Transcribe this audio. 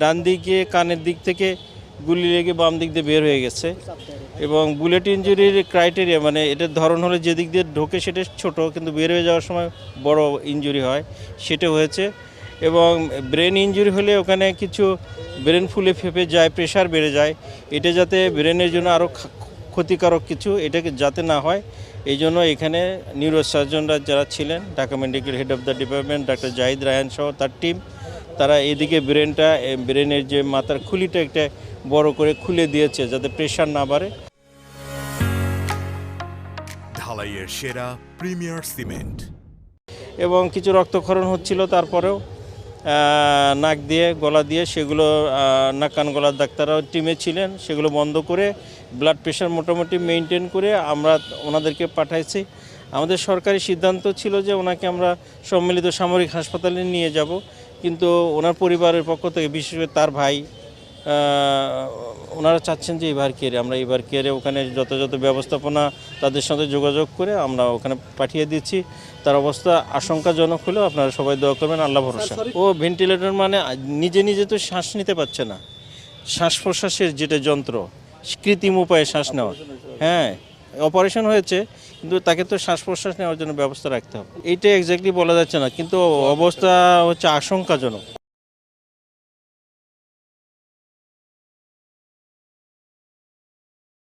ডান দিকে, কানের দিক থেকে গুলি লেগে বাম দিক দিয়ে বের হয়ে গেছে। এবং বুলেট ইঞ্জুরির ক্রাইটেরিয়া মানে এটার ধরন হলে যে দিক দিয়ে ঢোকে সেটা ছোট, কিন্তু বের হয়ে যাওয়ার সময় বড় ইঞ্জুরি হয়, সেটা হয়েছে। এবং ব্রেন ইঞ্জুরি হলে ওখানে কিছু ব্রেন ফুলে ফেপে যায়, প্রেশার বেড়ে যায়। এটা যাতে ব্রেনের জন্য আরও ক্ষতিকারক কিছু, এটাকে যাতে না হয়, এই জন্য এখানে নিউরোসার্জনরা যারা ছিলেন, Dhaka medical head of the department doctor Zahid Raihan সহ তার টিম তারা এদিকে ব্রেনটা ব্রেনের যে মাথার খুলিটা একটা বড় করে খুলে দিয়েছে যাতে প্রেশার না বাড়ে। ঢালাইয়ের সেরা প্রিমিয়ার সিমেন্ট। এবং কিছু রক্তক্ষরণ হচ্ছিল তারপরেও নাক দিয়ে গলা দিয়ে সেগুলো নাক কান গলার ডাক্তাররাও টিমে ছিলেন। সেগুলো বন্ধ করে ব্লাড প্রেশার মোটামুটি মেনটেন করে আমরা ওনাদেরকে পাঠাইছি। আমাদের সরকারি সিদ্ধান্ত ছিল যে ওনাকে আমরা সম্মিলিত সামরিক হাসপাতালে নিয়ে যাব। কিন্তু ওনার পরিবারের পক্ষ থেকে বিশেষ করে তার ভাই ওনারা চাচ্ছেন যে এবার কেয়ারে আমরা এবার কেয়ারে ওখানে যথাযথ ব্যবস্থাপনা তাদের সাথে যোগাযোগ করে আমরা ওখানে পাঠিয়ে দিচ্ছি। তার অবস্থা আশঙ্কাজনক হলেও আপনারা সবাই দোয়া করবেন আল্লাহ ভরসা। ও ভেন্টিলেটর মানে নিজে নিজে তো শ্বাস নিতে পারছে না। শ্বাস প্রশ্বাসের যেটা যন্ত্র কৃত্রিম উপায়ে শ্বাস নেওয়া। হ্যাঁ অপারেশন হয়েছে, কিন্তু তাকে তো শ্বাস প্রশ্বাস নেওয়ার জন্য ব্যবস্থা রাখতে হবে। এইটা এক্স্যাক্টলি বলা যাচ্ছে না, কিন্তু অবস্থা হচ্ছে আশঙ্কাজনক।